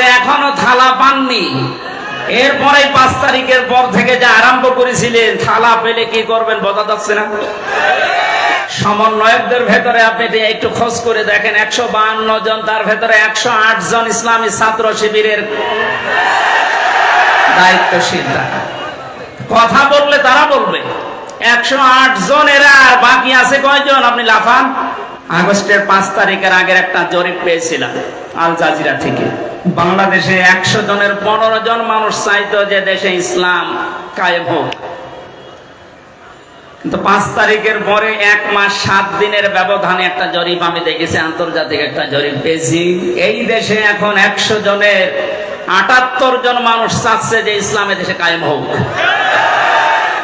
এখনও থালা পাননি। এরপরে পাঁচ তারিখের পর থেকে যে আরম্ভ করেছিলেন, থালা পেলে কি করবেন বোঝা যাচ্ছে না। সমন্বয়কদের ভেতরে আপনি একটু খোঁজ করে দেখেন, একশো বাহান্ন জন, তার ভেতরে একশো আট জন ইসলামী ছাত্র শিবিরের দায়িত্বশীল। কথা বললে তারা বলবে। একশো আট জন এরা, আর বাকি আছে কয়জন? আপনি লাফান। আগস্টের পাঁচ তারিখের আগের একটা জরিপ পেয়েছিলাম। আল জাজিরা থেকে। বাংলাদেশে একশো জনের পনেরো জন মানুষ চাইতো যে দেশে ইসলাম কায়েম হোক। কিন্তু পাঁচ তারিখের পরে এক মাস সাত দিনের ব্যবধানে একটা জরিপ আমি দেখেছি, আন্তর্জাতিক একটা জরিপ পেয়েছি। এই দেশে এখন একশো জনের আটাত্তর জন মানুষ চাচ্ছে যে ইসলামে দেশে কায়েম হোক।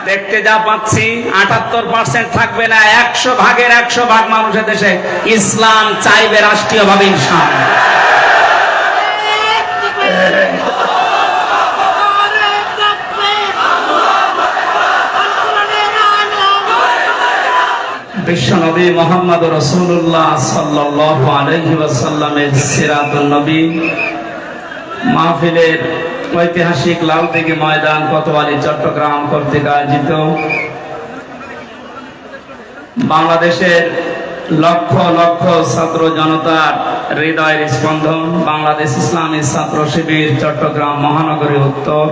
দেখতে যা পাচ্ছি, আটাত্তর পার্সেন্ট থাকবে না, একশো ভাগের একশো ভাগ মানুষের দেশে ইসলাম চাইবে রাষ্ট্রীয়ভাবে বিশ্বনবী মোহাম্মদ রসুল্লাহ সাল্লাহ আলহি ওয়াসাল্লামের সিরাতুল নবী। মাহফিলের ঐতিহাসিক লালদিঘি ময়দান কোতোয়ালি, চট্টগ্রাম কর্তৃক আয়োজিত। বাংলাদেশের লক্ষ লক্ষ ছাত্র জনতার হৃদয়ের স্পন্দন, বাংলাদেশ ইসলামী ছাত্র শিবির চট্টগ্রাম মহানগরী উত্তর।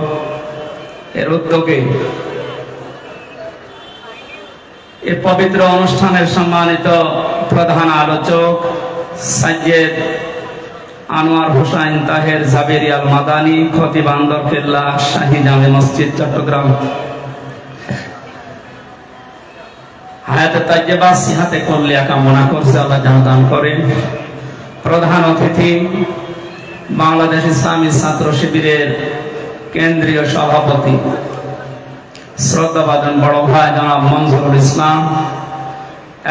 এর উদ্যোগে এ পবিত্র অনুষ্ঠানের সম্মানিত প্রধান আলোচক সাজ্জেদ আনোয়ার হোসাইন তাহের জাবেরি আল মাদানি খতিব আন্দর কেল্লা, শাহী জামে মসজিদ, চট্টগ্রাম। হায়াতে তাজ্জেবা সিহাতে করলে কামনা করছে, আল্লাহ যেন দান করেন। প্রধান অতিথি, বাংলাদেশ ইসলামী ছাত্র শিবিরের কেন্দ্রীয় সভাপতি শ্রদ্ধাভাজন বড় ভাই জনাব মনজুরুল ইসলাম।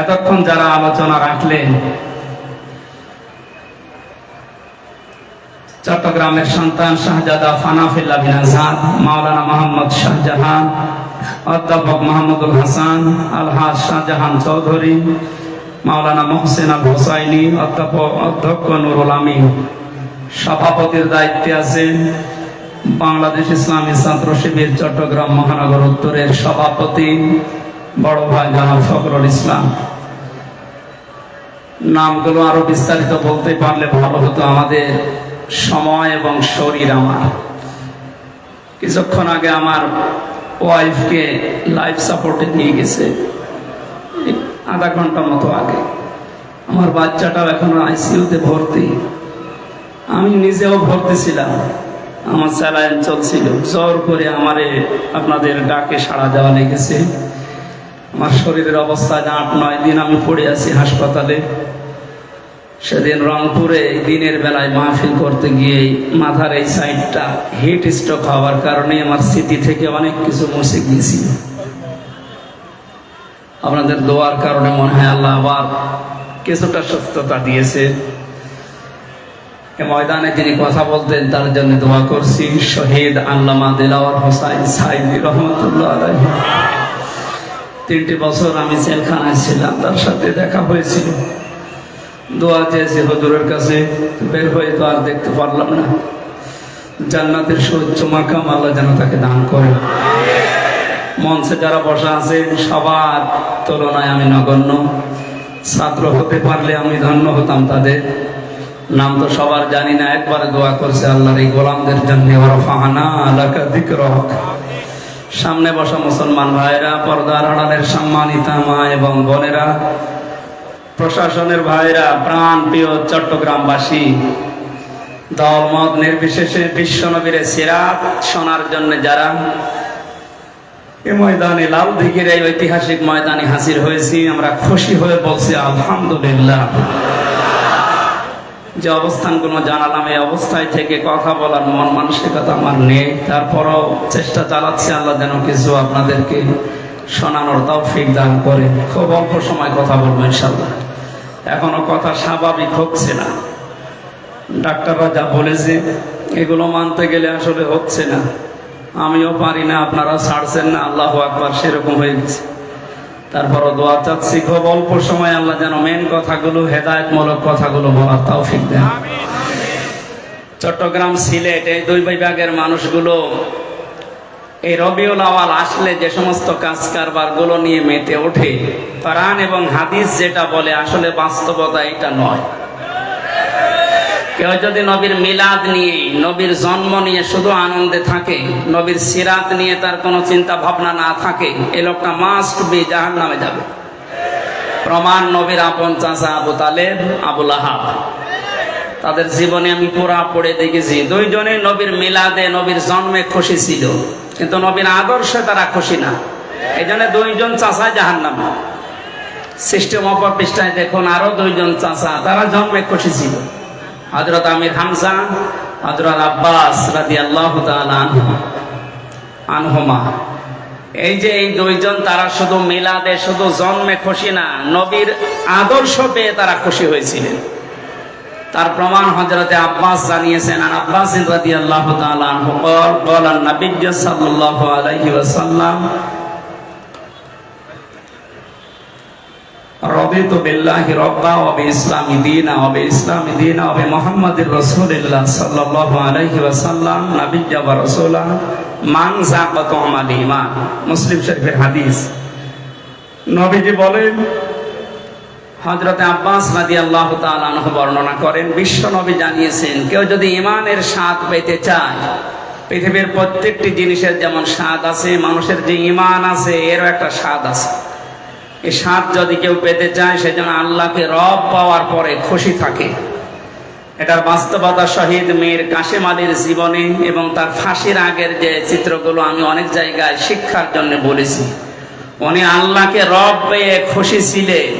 এতক্ষণ যারা আলোচনা রাখলেন, চট্টগ্রামের সন্তান শাহজাদা ফানাফিল্লা বিন আজাদ, মাওলানা মোহাম্মদ শাহজাহান, অধ্যাপক মাহমুদুল হাসান, আলহাজ শাহজাহান চৌধুরী, মাওলানা মোহসেন আল হোসাইনি, অধ্যাপক অধ্যক্ষ নুরুল আমিন। সভাপতির দায়িত্বে আছেন বাংলাদেশ ইসলামী ছাত্র শিবির চট্টগ্রাম মহানগর উত্তরের সভাপতি বড় ভাই জনাব ফখরুল ইসলাম। নামগুলো আরও বিস্তারিত বলতে পারলে ভালো হতো, আমাদের সময় এবং শরীর আমার। কিছুক্ষণ আগে আমার ওয়াইফকে লাইফ সাপোর্টে নিয়ে গেছে, আধা ঘণ্টা মতো আগে। আমার বাচ্চাটাও এখনও আইসিইউতে ভর্তি। আমি নিজেও ভর্তি ছিলাম। আমার স্যালাইন চলছিল। জোর করে আমারে আপনাদের ডাকে সাড়া দেওয়া লেগেছে। আমার শরীরের অবস্থা যে আট, নয় দিন আমি পড়ে আছি হাসপাতালে। সেদিন রংপুরে দিনের বেলায় মাহফিল করতে গিয়ে মাথার এই সাইডটা হিট স্ট্রোক হওয়ার কারণে আমার স্মৃতি থেকে অনেক কিছু মুছে গিয়েছিল আপনাদের দোয়ার কারণে মনে হয় আল্লাহ আবার কিছুটা সুস্থতা দিয়েছে। ময়দানে যিনি কথা বলতেন, তার জন্য দোয়া করছি। শহীদ আল্লামা দিলাওয়ার হোসাইন সাইদি রহমতুল্লাহ তিনটি বছর আমি জেলখানায় ছিলাম, তার সাথে দেখা হয়েছিল। দোয়া চেয়েছি হজুরের কাছে, বের হয়ে তো আর দেখতে পারলাম না। জান্নাতের সৌচ্চ মাকাম আল্লাহ যেন তাকে দান করে। মঞ্চে যারা বসা আছেন, সবার তুলনায় আমি নগণ্য। ছাত্র হতে পারলে আমি ধন্য হতাম তাদের। নাম তো সবার জানি না, একবারে দোয়া করছে আল্লাহর এই গোলামদের জন্য সামনে বসা মুসলমান ভাইরা, পর্দার আড়ালের সম্মানিতা মা এবং বোনেরা, প্রশাসনের ভাইরা, প্রাণ প্রিয় চট্টগ্রামবাসী দলমত নির্বিশেষে বিশ্বনবীরে সিরাত শোনার জন্য যারা এ ময়দানে লাল দিঘির এই ঐতিহাসিক ময়দানে হাজির হয়েছি, আমরা খুশি হয়ে বলছি, আলহামদুলিল্লাহ। যে অবস্থানগুলো জানালাম, এই অবস্থায় থেকে কথা বলার মন, মানসিকতা আমার নেই। তারপরও চেষ্টা চালাচ্ছি আল্লাহ যেন কিছু আপনাদেরকে শোনানোর তৌফিক দান করে। খুব অল্প সময় কথা বলব ইনশাল্লাহ এখনও কথা স্বাভাবিক হচ্ছে না। ডাক্তাররা যা বলেছে, এগুলো মানতে গেলে আসলে হচ্ছে না। আমিও পারি না, আপনারা ছাড়ছেন না, আল্লাহ আকবার, সেরকম হয়ে গেছে। তারপরও দোয়া চাচ্ছি, খুব অল্প সময় আল্লাহ যেন মেন কথাগুলো, হেদায়তমূলক কথাগুলো বলার তাও দেন। চট্টগ্রাম সিলেট এই দুই বিভাগের মানুষগুলো এই রবিউল আওয়াল আসলে যে সমস্ত কাজ কারবারগুলো নিয়ে মেতে ওঠে প্রাণ এবং হাদিস যেটা বলে, আসলে বাস্তবতা এটা নয়। কেউ যদি নবীর মিলাদ নিয়ে, নবীর জন্ম নিয়ে শুধু আনন্দে থাকে, নবীর সিরাত নিয়ে তার কোনো চিন্তা ভাবনা না থাকে, এ লোকটা মাস্ট বি জাহান নামে যাবে। প্রমাণ নবীর আপন চাচা আবু তালেব আবুল আহাব তাদের জীবনে আমি পুরা পড়ে দেখেছি, দুইজনে নবীর মিলাদে নবীর জন্মে খুশি ছিল, কিন্তু নবীর আদর্শে তারা খুশি না। এই জন্য দুইজন চাচা জাহান নাম সিস্টেম অপর পৃষ্ঠায় দেখুন, আরও দুইজন চাষা তারা জন্মে খুশি ছিল। হজরত আমির হামসা হজরত আব্বাস রাজি আল্লাহ আনহমা। এই যে এই দুইজন, তারা শুধু মিলাদে, শুধু জন্মে খুশি না, নবীর আদর্শ পেয়ে তারা খুশি হয়েছিলেন। তার প্রমাণ হজরতে আব্বাস জানিয়েছেন আর আব্বাস রাজি আল্লাহ তালান নবী সাল্লাহ আলহি ওয়াসাল্লাম রবে তো বিল্লাহি রব্বা ওবে ইসলামী ইসলামী মুসলিম শরীফের হাদিস। নবীজি বলেন আব্বাস বর্ণনা করেন, বিশ্ব নবী জানিয়েছেন, কেউ যদি ইমানের স্বাদ পেতে চায়, পৃথিবীর প্রত্যেকটি জিনিসের যেমন স্বাদ আছে, মানুষের যে ইমান আছে, এরও একটা স্বাদ আছে। এই স্বাদ যদি কেউ পেতে চায় সেজন্য আল্লাহকে রব পাওয়ার পরে খুশি থাকে। এটার বাস্তবতা শহীদ মীর কাশেম আলীর জীবনে এবং তার ফাঁসির আগের যে চিত্রগুলো আমি অনেক জায়গায় শিক্ষার জন্য বলেছি। উনি আল্লাহকে রব পেয়ে খুশি ছিলেন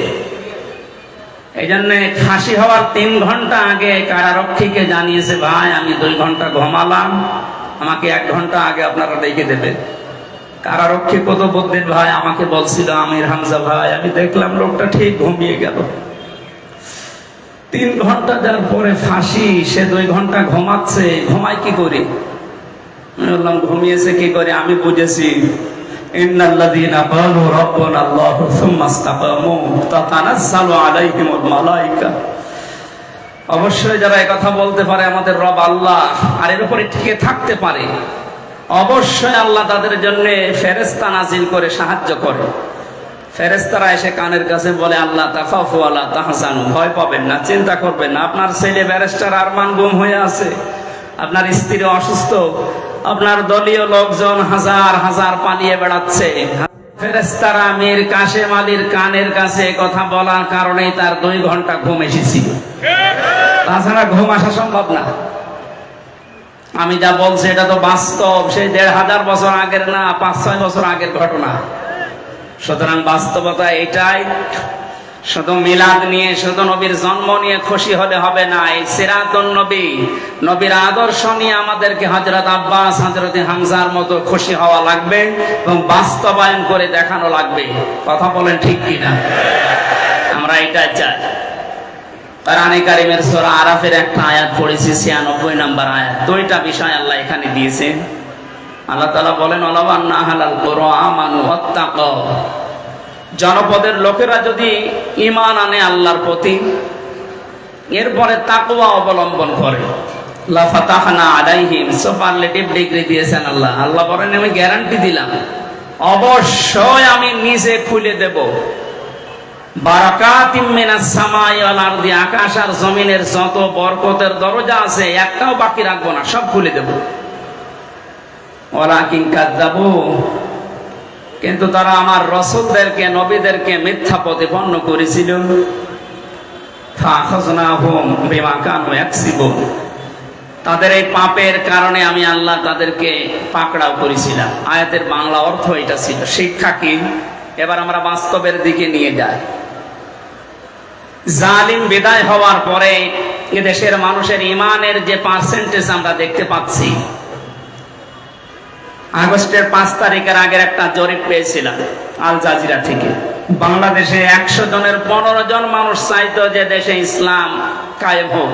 এই জন্য ফাঁসি হওয়ার তিন ঘণ্টা আগে কারারক্ষীকে জানিয়েছে, ভাই, আমি দুই ঘণ্টা ঘুমালাম। আমাকে এক ঘণ্টা আগে আপনারা দেখে দেবেন। কারারক্ষী কত বুদ্ধির ভাই, আমাকে বলছিল আমির হামজা ভাই। আমি দেখলাম লোকটা ঠিক ঘুমিয়ে গেল। তিন ঘণ্টা যার পরে ফাঁসি, সে দুই ঘণ্টা ঘুমাচ্ছে। ঘুমায় কি করে? আমি বললাম, ঘুমিয়েছে কি করে? আমি বুঝেছি। অবশ্যই যারা কথা বলতে পারে, আমাদের রব আল্লাহ, আর এর উপরে টিকে থাকতে পারে। অবশ্যই আল্লাহ তাদের জন্য ফেরেস্তা নাজিল করে সাহায্য করে। ফেরেস্তারা এসে কানের কাছে বলে, আল্লাহ তাকাফু আল্লাহ তাহসানু ভয় পাবেন না, চিন্তা করবেন না। আপনার ছেলে ব্যারিস্টার আরমান গুম হয়ে আছে। আপনার স্ত্রী অসুস্থ। আপনার দলীয় লোকজন হাজার হাজার পালিয়ে বেড়াচ্ছে। ফেরেস্তারা মীর কাশেম আলীর কানের কাছে কথা বলার কারণেই তার দুই ঘণ্টা ঘুম এসেছিল। তাছাড়া ঘুম আসা সম্ভব না। আমি যা বলছি, এটা তো বাস্তব। সেই দেড় হাজার বছর আগের না, পাঁচ, ছয় বছর আগের ঘটনা। সুতরাং বাস্তবতা এটাই। শুধু মিলাদ নিয়ে, শুধু নবীর জন্ম নিয়ে খুশি হলে হবে না। এই সিরাতুন নবী, নবীর আদর্শ নিয়ে আমাদেরকে হজরত আব্বাস হজরত হামজার মতো খুশি হওয়া লাগবে এবং বাস্তবায়ন করে দেখানো লাগবে। কথা বলেন ঠিক কিনা? আমরা এটাই চাই। কোরআনে কারিমের সূরা আরাফের একটা আয়াত পড়েছি 96 নাম্বার আয়াত। দুইটা বিষয় আল্লাহ এখানে দিয়েছেন আল্লাহ তাআলা বলেন অলাবান্না হালাল কুরআমানু ওয়াত্তাকাও জনপদের লোকেরা যদি ঈমান আনে আল্লাহর প্রতি, এরপরে তাকওয়া অবলম্বন করে। লাফাতাহনা আলাইহিম। সুপারলেটিভ ডিগ্রি দিয়েছেন আল্লাহ। আল্লাহ বলেন, আমি গ্যারান্টি দিলাম। অবশ্যই আমি নিজে খুলে দেব। আকাশ আর জমিনের যত বরকতের দরজা আছে, একটাও বাকি রাখব না, সব খুলে দেব। কাযযাবু কিন্তু তারা আমার রসুলদেরকে, নবীদেরকে মিথ্যা প্রতিপন্ন করেছিল। তাদের এই পাপের কারণে আমি আল্লাহ তাদেরকে পাকড়াও করেছিলাম। আয়াতের বাংলা অর্থ এটা ছিল। শিক্ষা কি? এবার আমরা বাস্তবের দিকে নিয়ে যাই। জালিম বিদায় হওয়ার পরে এদেশের মানুষের ইমানের যে পার্সেন্টেজ আমরা দেখতে পাচ্ছি, আগস্টের পাঁচ তারিখের আগের একটা জরিপ পেয়েছিলাম আল জাজিরা থেকে। বাংলাদেশে একশো জনের পনেরো জন মানুষ চাইতো যে দেশে ইসলাম কায়েম হোক।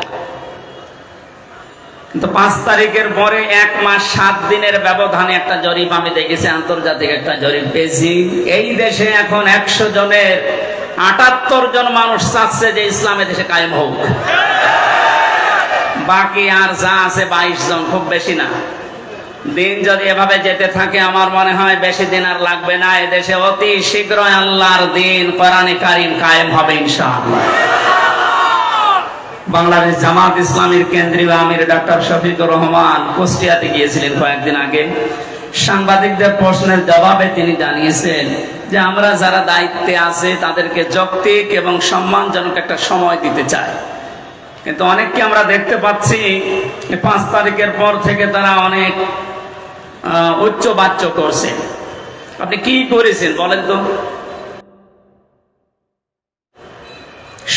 কিন্তু পাঁচ তারিখের পরে এক মাস সাত দিনের ব্যবধানে একটা জরিপ আমি দেখেছি, আন্তর্জাতিক একটা জরিপ পেয়েছি। এই দেশে এখন একশো জনের আটাত্তর জন মানুষ চাচ্ছে যে ইসলামে দেশে কায়েম হোক। বাকি আর যা আছে বাইশ জন, খুব বেশি না। দিন যদি এভাবে যেতে থাকে, আমার মনে হয় বেশি দিন আর লাগবে না। এদেশে অতি শীঘ্রই আল্লাহর দিন, কোরআনে কারিম কায়েম হবে ইনশাআল্লাহ। বাংলাদেশ জামাত ইসলামীর কেন্দ্রীয় আমির ডক্টর শফিকুর রহমান কুষ্টিয়াতে গিয়েছিলেন কয়েকদিন আগে। সাংবাদিকদের প্রশ্নের জবাবে তিনি জানিয়েছেন যে আমরা যারা দায়িত্বে আছে, তাদেরকে যৌক্তিক এবং সম্মানজনক একটা সময় দিতে চাই। কিন্তু অনেককে আমরা দেখতে পাচ্ছি পাঁচ তারিখের পর থেকে তারা অনেক উচ্চ বাচ্চ করছে। আপনি কি করেছেন বলেন তো?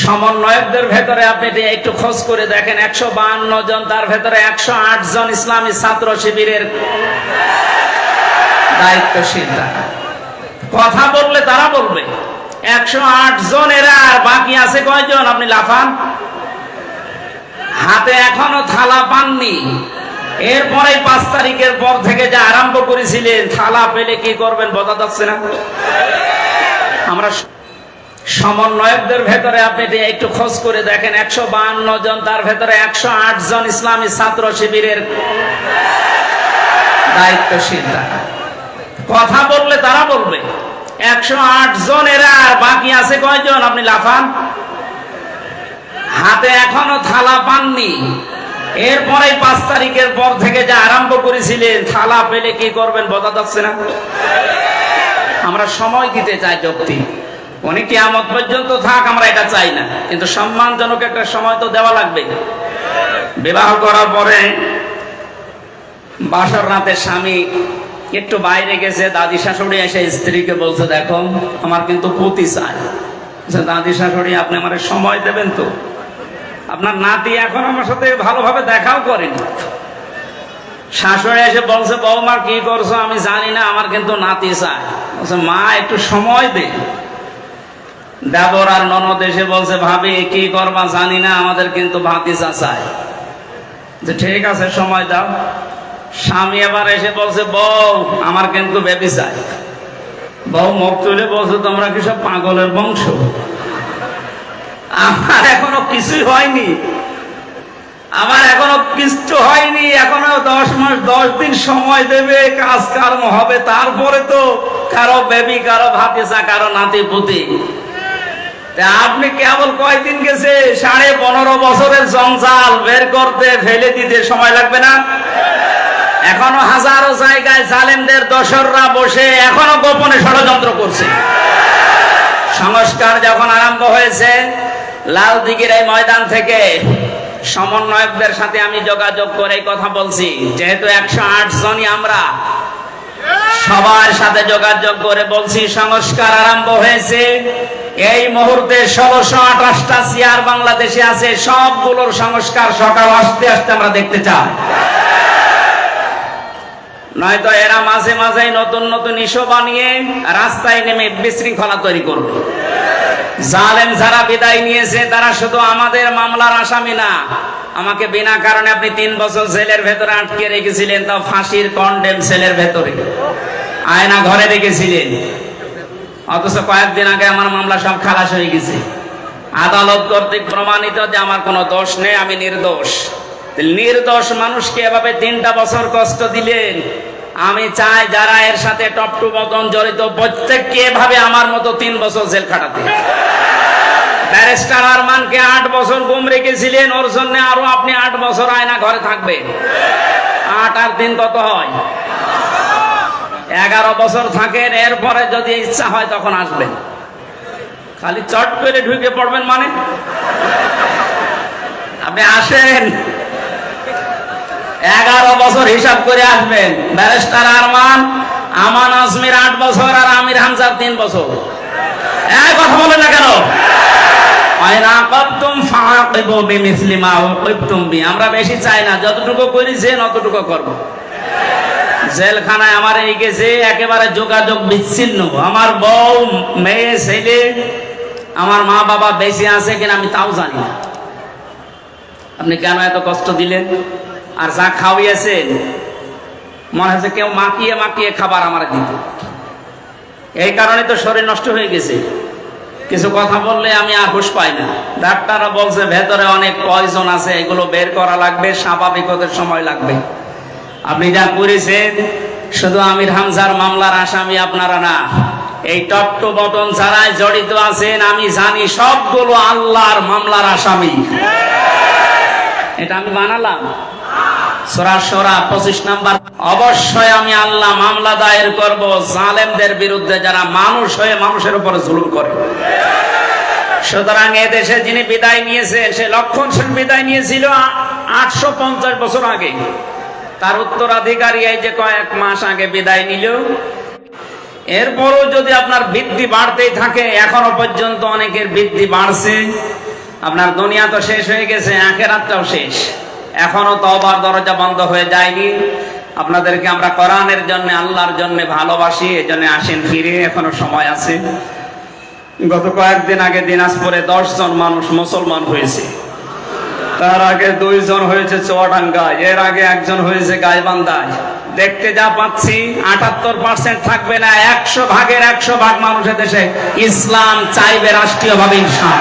সমন্বয়কদের ভেতরে আপনি একটু খোঁজ করে দেখেন, একশো বাহান্ন জন, তার ভেতরে একশো আট জন ইসলামী ছাত্র শিবিরের দায়িত্বশীলরা কথা বললে তারা বলবে। একশো আট জন এরা, আর বাকি আছে কয়জন? আপনি লাফান। হাতে এখনও থালা পাননি। এরপরে পাঁচ তারিখের পর থেকে যে আরম্ভ করেছিলেন, থালা পেলে কি করবেন বোঝা যাচ্ছে না? আমরা সমন্বয়কদের ভেতরে আপনি একটু খোঁজ করে দেখেন, একশো বাহান্ন জন, তার ভেতরে একশো আট জন ইসলামী ছাত্র শিবিরের দায়িত্বশীলরা কথা বললে তারা বলবে। একশো আট জন আর বাকি আছে কয়জন? আপনি লাফান। হাতে এখনও থালা পাননি। এরপরে পাঁচ তারিখের পর থেকে আরম্ভ করেছিলেন, থালা পেলে কি করবেন বোঝা যাচ্ছে না? আমরা সময় দিতে চাই যুক্তি। উনি কিয়ামত পর্যন্ত থাক, আমরা এটা চাই না। কিন্তু সম্মানজনক একটা সময় তো দেওয়া লাগবে। বিবাহ করার পরে বাসর রাতে স্বামী একটু বাইরে গেছে, দাদি শাশুড়ি এসে স্ত্রীকে বলছে, দেখো, আমার কিন্তু পুতি চাই। দাদি শাশুড়ি, আপনি আমার সময় দেবেন তো। আপনার নাতি এখন আমার সাথে ভালোভাবে দেখাও করেনি। শাশুড়ি এসে বলছে, বৌমা, কি করছ? আমি জানি না, আমার কিন্তু নাতি চাই। বলছে, মা, একটু সময় দে। দেবর আর ননদ এসে বলছে, ভাবি, কি করবা? জানি না, আমাদের কিন্তু ভাতিজা চাই। যে ঠিক আছে, সময় দাও। স্বামী আবার এসে বলছে, বউ, আমার কিন্তু বেবি চাই। বউ মুখ তুলে বলছে, তোমরা কি সব পাগলের বংশ? আমার এখনও কিছুই হয়নি। আমার এখনও কিচ্ছু হয়নি। এখনও দশ মাস, দশ দিন সময় দেবে, কাজ কর্ম হবে, তারপরে তো কারও বেবি, কারও ভাতিসা কারও নাতি পুতি আপনি কেবল কয়দিন গেছে, সাড়ে পনেরো বছরের জঞ্জাল বের করতে, ফেলে দিতে সময় লাগবে না? এখনও হাজারো জায়গায় জালেমদের দশররা বসে এখনও গোপনে ষড়যন্ত্র করছে। সংস্কার যখন আরম্ভ হয়েছে, লাল দিঘির এই ময়দান থেকে সমন্বয়কদের সাথে আমি যোগাযোগ করে কথা বলছি। যেহেতু একশো আট জনই আমরা, সবার সাথে যোগাযোগ করে বলছি, সংস্কার আরম্ভ হয়েছে। এই মুহূর্তে ষোলোশো আঠাশটা চেয়ার বাংলাদেশে আছে, সবগুলোর সংস্কার সকাল আসতে আসতে আমরা দেখতে চাই। নয়তো এরা মাঝে মাঝে নতুন নতুন ইস্যু বানিয়ে রাস্তায় নেমে বিশৃঙ্খলা তৈরি করবে। জালেম যারা বিদায় নিয়েছে, তারা শুধু আমাদের মামলার আসামি না, আমাকে বিনা কারণে আপনি তিন বছর জেলের ভেতরে আটকে রেখেছিলেন, তাও ফাঁসির কন্ডেম সেলের ভেতরে। আয়না ঘরে রেখেছিলেন। অথচ কয়েকদিন আগে আমার মামলা সব খালাস হয়ে গেছে। আদালত কর্তৃক প্রমাণিত যে আমার কোনো দোষ নেই, আমি নির্দোষ। নির্দোষ মানুষকে এভাবে তিনটা বছর কষ্ট দিলেন। আমি চাই যারা এর সাথে টপ টু বতন জড়িত, প্রত্যেককে এভাবে আমার মতো তিন বছর জেল খাটাতে। ব্যারিস্টার আরমানকে আট বছর গুম রেখেছিলেন, ওর জন্য আরও আপনি আট বছর আয়না ঘরে থাকবেন। আট আর দিন কত হয়? এগারো বছর থাকেন, এরপরে যদি ইচ্ছা হয় তখন আসবেন। খালি চট করে ঢুকে পড়বেন মানে? আপনি আসেন। এগারো বছর হিসাব করে আসবেন। ব্যারিস্টার আরমান, আমান আজমির আট বছর আর আমির হামজার তিন বছর। এক কথা বলে না কেন? আমরা বেশি চাই না, যতটুকু করেছেন অতটুকু করব। জেলখানায় আমার এই একেবারে যোগাযোগ বিচ্ছিন্ন। আমার বউ, মেয়ে, ছেলে, আমার মা বাবা বেশি আছে কিনা আমি তাও জানি না। আপনি কেন এত কষ্ট দিলেন? আর যা খাওয়িয়েছেন মনে হচ্ছে কেউ মাখিয়ে মাখিয়ে খাবার আমার দিত এই কারণে তো শরীর নষ্ট হয়ে গেছে। কিছু কথা বললে আমি আর হুশ পাই না। ডাক্তাররা বলছে, ভেতরে অনেক পয়জন আছে, এগুলো বের করা লাগবে, স্বাভাবিক সময় লাগবে। আপনি যা করেছেন, শুধু আমির হামজার মামলার আসামি আপনারা না, এই বটন যারাই জড়িত আছেন, আমি জানি সবগুলো আল্লাহর মামলার আসামি। এটা আমি বানালাম। যিনি বিদায় নিয়েছেন সে লক্ষণ বিদায় নিয়েছিল আটশো পঞ্চাশ বছর আগে। তার উত্তরাধিকারী এই যে কয়েক মাস আগে বিদায় নিল। এরপরও যদি আপনার বৃদ্ধি বাড়তেই থাকে, এখনও পর্যন্ত অনেকের বৃদ্ধি বাড়ছে। আপনার দুনিয়া তো শেষ হয়ে গেছে, আখেরাতটাও শেষ। এখনও তওবার দরজা বন্ধ হয়ে যায়নি। আপনাদেরকে আমরা কোরআনের জন্য, আল্লাহর জন্য ভালোবাসি, এজন্য আসেন ফিরে, এখনও সময় আছে। গত কয়েকদিন আগে দিনাজপুরে দশ জন মানুষ মুসলমান হয়েছে। তার আগে দুইজন হয়েছে চুয়াডাঙ্গায় এর আগে একজন হয়েছে গাইবান্ধায়। দেখতে যা পাচ্ছি, আটাত্তর পার্সেন্ট থাকবে না, একশো ভাগের একশো ভাগ মানুষের দেশে ইসলাম চাইবে রাষ্ট্রীয় ভাবে ইনসান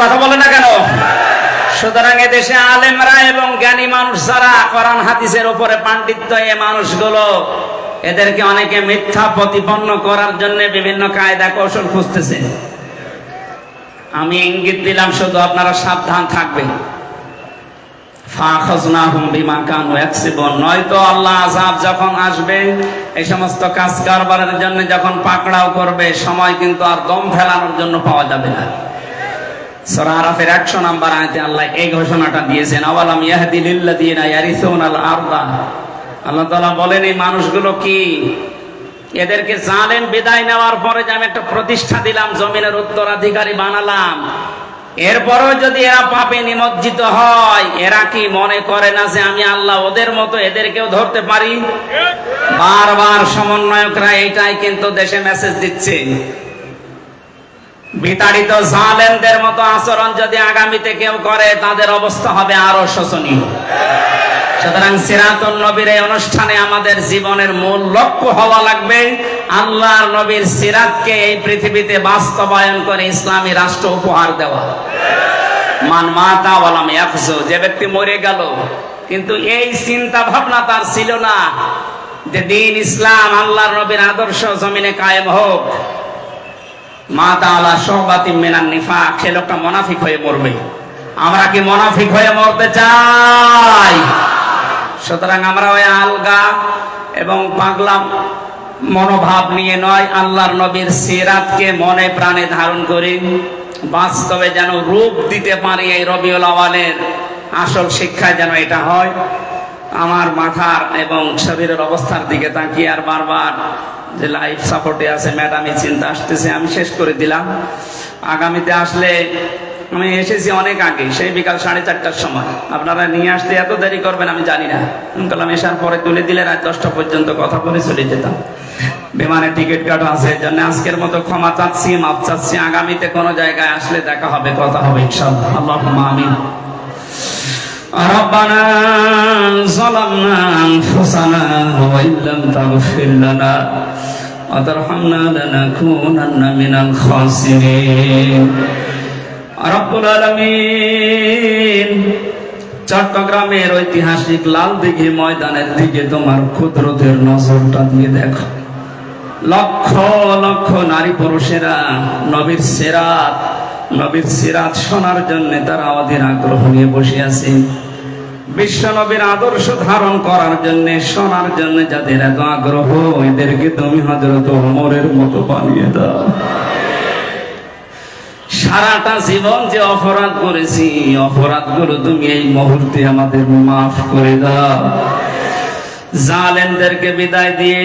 কথা বলে না কেন? সুতরাং আলেমরা এবং জ্ঞানী মানুষ যারা উপরে পাণ্ডিত্য এ মানুষগুলো, এদেরকে অনেকে মিথ্যা প্রতিপন্ন করার জন্য বিভিন্ন কায়দা কৌশল খুঁজতেছে। আমি ইঙ্গিত দিলাম শুধু আপনারা সাবধান থাকবেন। এই সমস্ত কাজ জন্য যখন পাকড়াও করবে, সময় কিন্তু আর দম ফেলানোর জন্য পাওয়া যাবে না। সূরা আরাফের 100 নাম্বার আয়াতে আল্লাহ এই ঘোষণাটা দিয়েছেন, আওয়ালাম লিল্লাযিনা ইয়ারিসুনাল আরদা? আল্লাহ তাআলা বলেন, এই মানুষগুলো কি এদেরকে বিদায় নেওয়ার পরে যে আমি একটা প্রতিষ্ঠা দিলাম, জমিনের উত্তরাধিকারী বানালাম? এরপরও যদি এরা পাপে নিমজ্জিত হয়, এরা কি মনে করে না যে আমি আল্লাহ ওদের মতো এদেরকেও ধরতে পারি? বারবার সমন্বয়করা এটাই কিন্তু দেশে মেসেজ দিচ্ছে। বিতাড়িত জালেমদের মতো আচরণ যদি আগামীতে কেউ করে, তাদের অবস্থা হবে আরও শোচনীয়। সুতরাং সিরাতুল নবীর এই অনুষ্ঠানে আমাদের জীবনের মূল লক্ষ্য হওয়া লাগবে, আল্লাহর নবীর সিরাতকে এই পৃথিবীতে বাস্তবায়ন করে ইসলামী রাষ্ট্র উপহার দেওয়া। মান মাতা ওয়ালাম ইয়াফজু যে ব্যক্তি মরে গেল, কিন্তু এই চিন্তা ভাবনা তার ছিল না যে দিন ইসলাম আল্লাহর নবীর আদর্শ জমিনে কায়েম হোক। মা তাআলা সহবাতি মিনান নিফাক, সে লোকটা মুনাফিক হয়ে মরবে। আমরা কি মুনাফিক হয়ে মরতে চাই? সুতরাং আমরা ওই আলগা এবং পাগলা মনোভাব নিয়ে নয়, আল্লাহর নবীর সিরাতকে মনে প্রাণে ধারণ করি। বাস্তবে যেন রূপ দিতে পারি এই রবিউল আওয়ালের আসল শিক্ষায় যেন এটা হয়। আমার মাথার এবং শরীরের অবস্থার দিকে তাকিয়ে আর বারবার যে লাইফ সাপোর্টে আছে ম্যাডামই চিন্তা আসতেছে, আমি শেষ করে দিলাম। আগামীতে আসলে আমি এসেছি অনেক আগে, সেই বিকাল সাড়ে চারটার সময়। আপনারা নিয়ে আসতে এত দেরি করবেন আমি জানি না। বললাম, এসার পরে তুলে দিলে রাত দশটা পর্যন্ত কথা বলে চলে যেতাম। বিমানের টিকিট কাটা আছে, এই জন্য আজকের মতো ক্ষমা চাচ্ছি মাপ চাচ্ছি। আগামীতে কোনো জায়গায় আসলে দেখা হবে, কথা হবে, ইনশাআল্লাহ। আল্লাহ আমিন। ربنا ظلمنا أنفسنا وإن لم تغفر لنا وترحمنا لنكونن من الخاسرين رب العالمين চট্টগ্রামের ঐতিহাসিক লাল দিঘি ময়দানের দিকে তোমার ক্ষুদ্রদের নজরটা দিয়ে দেখো লক্ষ লক্ষ নারী পুরুষেরা নবীর সেরাত নবীর সিরাত শোনার জন্য তারা অধীর আগ্রহ নিয়ে বসে আছে বিশ্ব নবীর আদর্শ ধারণ করার জন্য, শোনার জন্য যাদের এত আগ্রহ, এদেরকে তুমি হজরত অমরের মতো বানিয়ে দাও। সারাটা জীবন যে অপরাধ করেছি, অপরাধগুলো তুমি এই মুহূর্তে আমাদের মাফ করে দাও। জালেমদেরকে বিদায় দিয়ে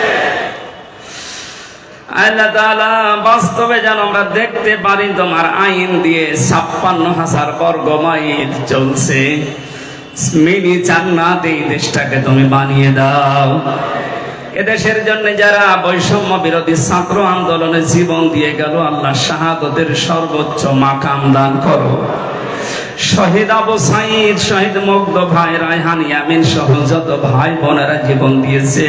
আল্লাহ বাস্তবে যেন আমরা দেখতে পারি তোমার আইন দিয়ে ছাপ্পান্ন হাজার বর্গ মাইল চলছে। মিনি এই দেশটাকে তুমি বানিয়ে দাও। এদেশের জন্য যারা বৈষম্য বিরোধী ছাত্র আন্দোলনে জীবন দিয়ে গেল, আল্লাহ শাহাদতের সর্বোচ্চ মাকাম দান করো। শহীদ আবু সাইদ, শহীদ মুগ্ধ ভাই রায়হান ইয়ামিন সহ যত ভাই বোনেরা জীবন দিয়েছে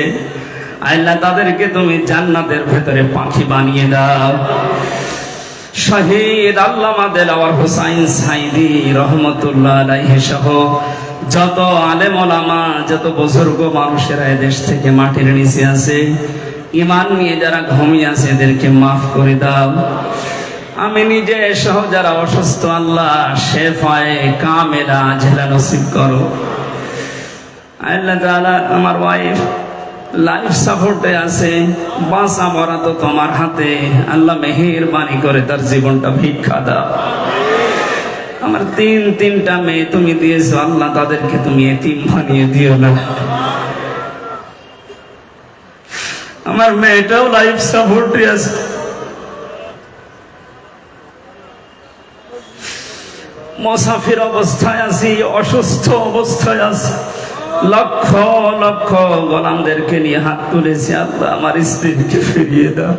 আল্লাহ তাদেরকে তুমি জান্নাতের ভেতরে পাখি বানিয়ে দাও। শহীদ আল্লামা দেলাওয়ার হুসাইন সাইদি রহমতুল্লাহ আলাইহি সহ যত আলেম ওলামা, যত বুজুর্গ মানুষেরা এদেশ থেকে মাটির নিচে আছে, ইমান নিয়ে যারা ঘুমিয়ে আছে এদেরকে মাফ করে দাও। আমি নিজে সহ যারা অসুস্থ, আল্লাহ শেফায়ে কামেলা জেলা নসিব করো। আল্লাহ তাআলা আমার ওয়াইফ লাইফ সাপোর্টে আছে বাঁচা মরা তো তোমার হাতে। আল্লাহ মেহেরবানি করে তার জীবনটা ভিক্ষা দাও। আমার তিন, তিনটা মেয়ে তুমি দিয়েছ, আল্লাহ তাদেরকে তুমি এতিম বানিয়ে দিও না। আমার মেয়েটাও লাইফ সাপোর্টে আছে। মুসাফির অবস্থায় আছি, অসুস্থ অবস্থায় আছি। লক্ষ লক্ষ গোলামদেরকে নিয়ে হাত তুলেছি আল্লাহ, আমার স্ত্রীকে ফিরিয়ে দাও।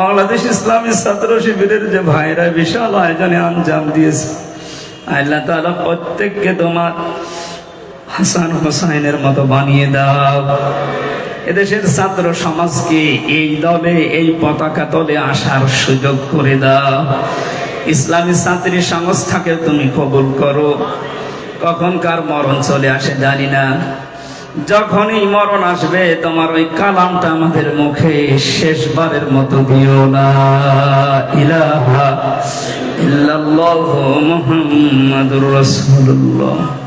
বাংলাদেশ ইসলামী ছাত্র শিবিরের যে ভাইরা বিশাল আয়োজনে আঞ্জাম দিয়েছে, আল্লাহ তাআলা প্রত্যেককে তোমার হাসান হোসাইনের মতো বানিয়ে দাও। এদেশের ছাত্র সমাজকে এই দলে, এই পতাকা তলে আসার সুযোগ করে দাও। ইসলামী ছাত্রী সংস্থাকে তুমি কবুল করো। কখন কার মরণ চলে আসে, জানি না। যখনই মরণ আসবে, তোমার ওই কালামটা আমাদের মুখে শেষবারের মতো দিও না। ইলাহা ইল্লাল্লাহু মুহাম্মাদুর রাসূলুল্লাহ।